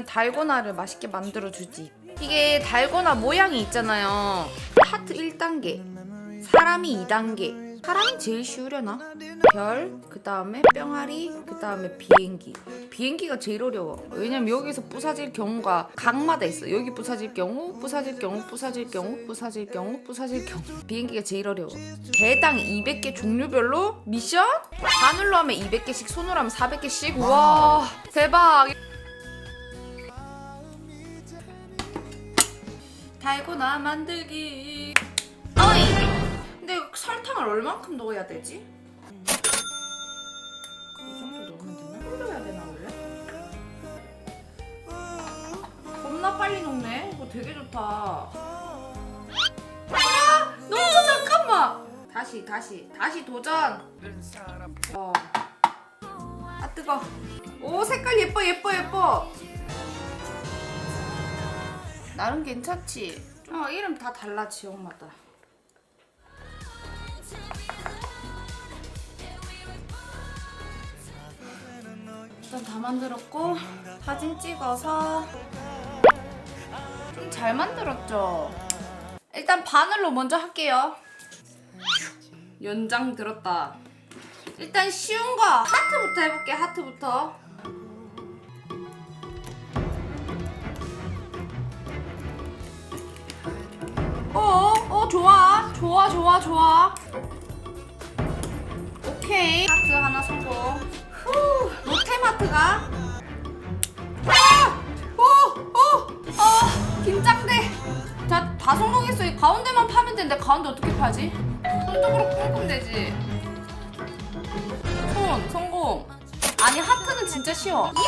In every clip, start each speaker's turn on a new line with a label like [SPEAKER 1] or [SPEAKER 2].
[SPEAKER 1] 그러면 달고나를 맛있게 만들어 주지. 이게 달고나 모양이 있잖아요. 하트 1단계, 사람이 2단계. 사람이 제일 쉬우려나? 별, 그 다음에 뿅아리, 그 다음에 비행기. 비행기가 제일 어려워. 왜냐면 여기서 부사질 경우가 각마다 있어. 여기 부사질 경우, 부사질 경우, 부사질 경우, 부사질 경우, 부사질 경우. 비행기가 제일 어려워. 개당 200개 종류별로 미션? 바늘로 하면 200개씩, 손으로 하면 400개씩. 와, 대박. 달고나 만들기. 어이! 근데 설탕을 얼만큼 넣어야 되지? 이 정도 넣으면 되나? 흘려야 되나 원래? 겁나 빨리 녹네. 이거 되게 좋다. 아! 너무 잠깐만. 다시 다시 다시 도전. 어. 아 뜨거. 오 색깔 예뻐 예뻐 예뻐. 나름 괜찮지? 어 이름 다 달라 지역마다. 일단 다 만들었고 사진 찍어서 좀 잘 만들었죠? 일단 바늘로 먼저 할게요. 연장 들었다. 일단 쉬운 거 하트부터 해볼게 하트부터. 좋아. 좋아. 오케이. 하트 하나 성공. 후, 롯데마트가. 아! 오, 오, 아, 긴장돼. 자, 다 성공했어. 이 가운데만 파면 되는데 가운데 어떻게 파지? 손톱으로 ቁ면 되지. 손, 성공. 아니, 하트는 진짜 쉬워. 이야,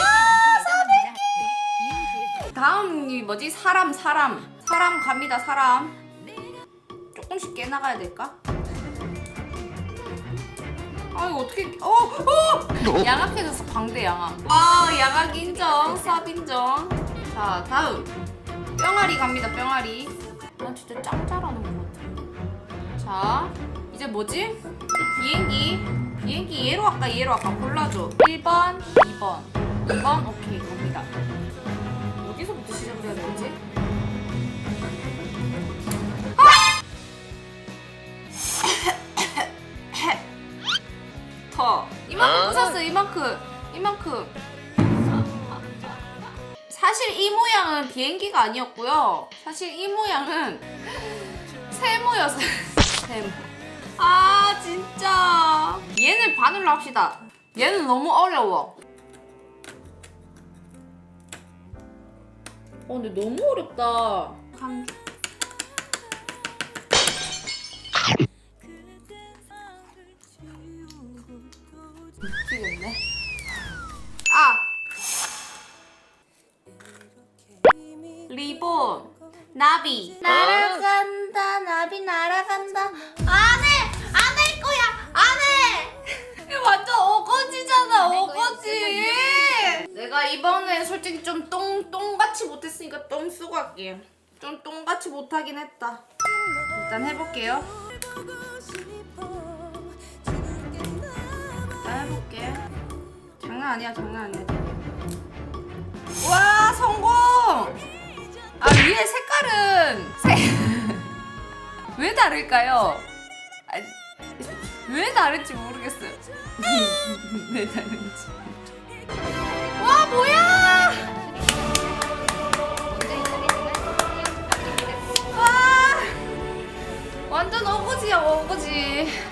[SPEAKER 1] 400개! 다음 이 뭐지? 사람, 사람. 사람 갑니다, 사람. 조금씩 깨나가야 될까? 아 이거 어떻게 어! 어! 양악해져서 광대 양악 아 양악 인정 쌉 인정 자 다음 뿅아리 갑니다 뿅아리 난 진짜 짱 잘하는 것 같아 자 이제 뭐지? 비행기 비행기 얘로 할까 얘로 할까 골라줘 1번 2번 2번 오케이 갑니다 어디서부터 시작을 해야 되지? 이만큼 이만큼. 사실 이 모양은 비행기가 아니었고요. 사실 이 모양은 세모였어요 세모. 아 진짜. 얘는 바늘로 합시다. 얘는 너무 어려워. 어 근데 너무 어렵다. 한... 미 리본. 나비. 날아간다, 나비 날아간다. 안 해! 안 할 거야! 안 해! 이거 완전 어거지잖아, 어거지! 내가 이번에 솔직히 좀 똥, 똥같이 못했으니까 똥 쓰고 할게. 좀 똥같이 못하긴 했다. 일단 해볼게요. 일단 해볼게. 장난 아니야, 장난 아니야. 다를까요? 아니, 왜 다른지 모르겠어요. 왜 다른지. 와, 뭐야! 와! 완전 어거지야, 어거지.